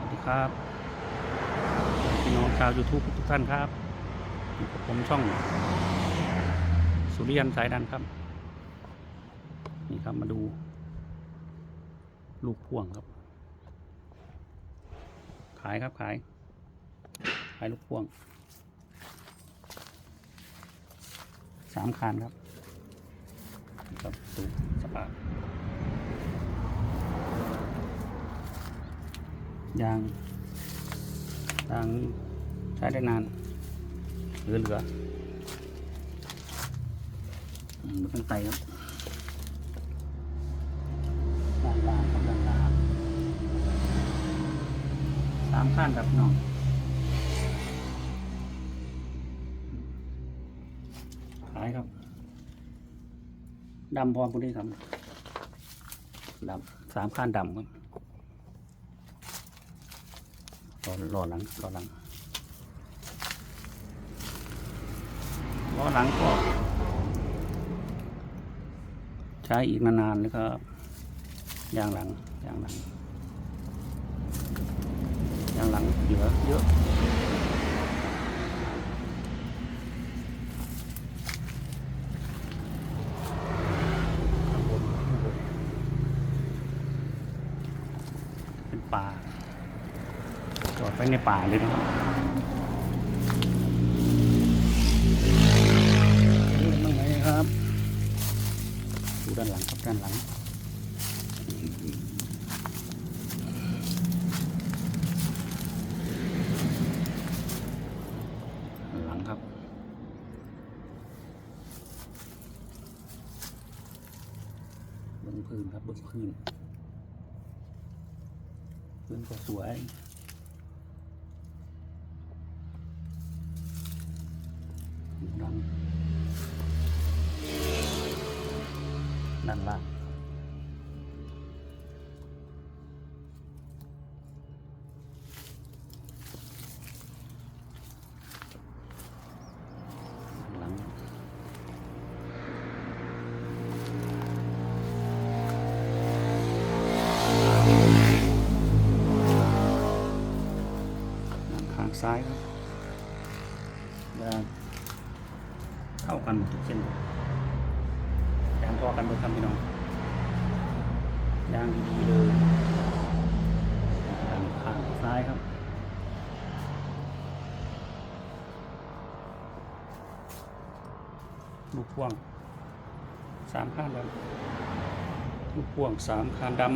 วัสดีครับพี่น้องชาว YouTube ทุกท่านครับอยู่กับผมช่อง สุริยันสายดันครับ นี่ครับมาดู ลูกพ่วงครับ ขายครับขาย ขายลูกพ่วงสามคันครับครับดูสภาพ ยางยางใช้ได้นานเหลือเหลือมันตั้งไตครับด้านล่างครับด้านล่างสามขั้นครับน้องขายครับดำพร้อมพวกนี้ครับดำสามขั้นดำครับ รอรอหลังรอหลังรอหลังก็ใช้อีกนานๆแล้วก็ยางหลังยางหลังยางหลังเหลือเยอะข้างบนข้างบนเป็นป่า จอดไว้ในป่าเลยนะครับดูด้านหลังครับดูด้านหลังครับด้านหลังหลังครับเบื้องพื้นครับเบื้องพื้นพื้นก็สวย ด้างหลัง ข้างซ้ายครับด้านเท่ากันหมดทุกเส้น พอกันหมดครับพี่น้องยางดีๆเลยยางข้างซ้ายครับลูกพ่วงสามข้างดำลูกพ่วงสามข้างดำ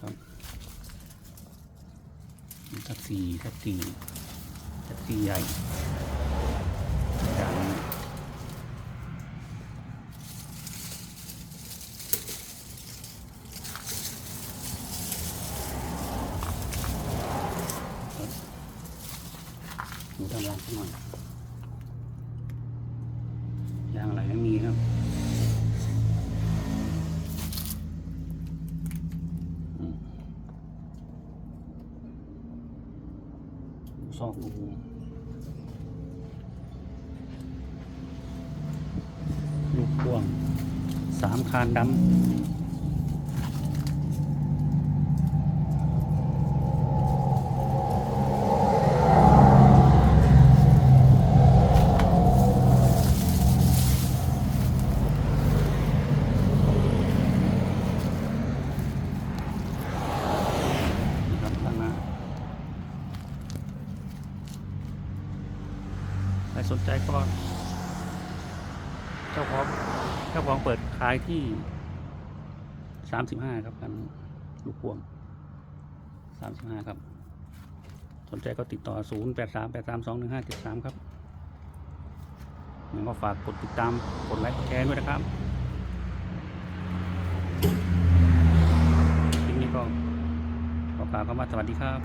ครับแท็กซี่แท็กซี่ แท็กซี่ใหญ่อ ซอกรูลูกพ่วงสามคานดำนะครับข้างหน้า ใคร สนใจก็เจ้าของเจ้าของเปิดขายที่สามสิบห้าครับกันลูกพวงสามสิบห้าครับ สนใจก็ติดต่อศูนย์แปดสามแปดสามสองหนึ่งห้าเจ็ดสามครับยังก็ฝากกดติดตามกดไลค์กดแชร์ด้วยนะครับคลิปนี้ก็ขอกล่าวคำว่าสวัสดีครับ